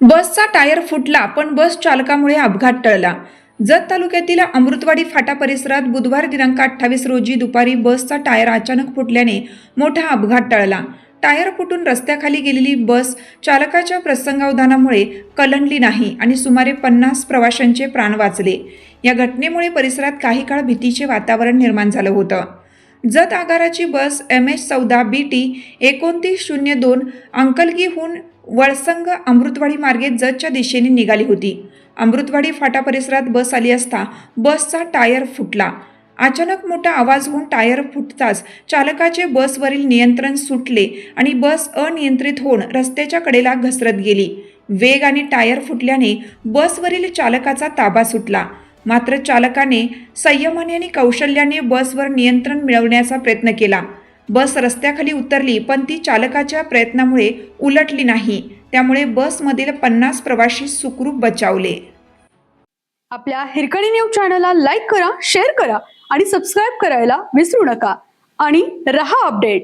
बसचा टायर फुटला पण बस चालकामुळे अपघात टळला. जत तालुक्यातील अमृतवाडी फाटा परिसरात बुधवार दिनांक अठ्ठावीस रोजी दुपारी बसचा टायर अचानक फुटल्याने मोठा अपघात टळला. टायर फुटून रस्त्याखाली गेलेली बस चालकाच्या प्रसंगावधानामुळे कलंडली नाही आणि सुमारे पन्नास प्रवाशांचे प्राण वाचले. या घटनेमुळे परिसरात काही काळ भीतीचे वातावरण निर्माण झालं होतं. जत आगाराची बस एम एच चौदा बी टी एकोणतीस शून्य दोन अंकलगीहून वळसंग अमृतवाडी मार्गे जतच्या दिशेने निघाली होती. अमृतवाडी फाटा परिसरात बस आली असता बसचा टायर फुटला. अचानक मोठा आवाज होऊन टायर फुटताच चालकाचे बसवरील नियंत्रण सुटले आणि बस अनियंत्रित होऊन रस्त्याच्या कडेला घसरत गेली. वेग आणि टायर फुटल्याने बसवरील चालकाचा ताबा सुटला. मात्र चालकाने संयमाने आणि कौशल्याने बसवर नियंत्रण मिळवण्याचा प्रयत्न केला. बस रस्त्याखाली उतरली पण ती चालकाच्या प्रयत्नामुळे उलटली नाही. त्यामुळे बसमधील पन्नास प्रवाशी सुखरूप बचावले. आपल्या हिरकणी न्यूज चॅनलला लाईक करा शेअर करा आणि सबस्क्राईब करायला विसरू नका. आणि रहा अपडेट.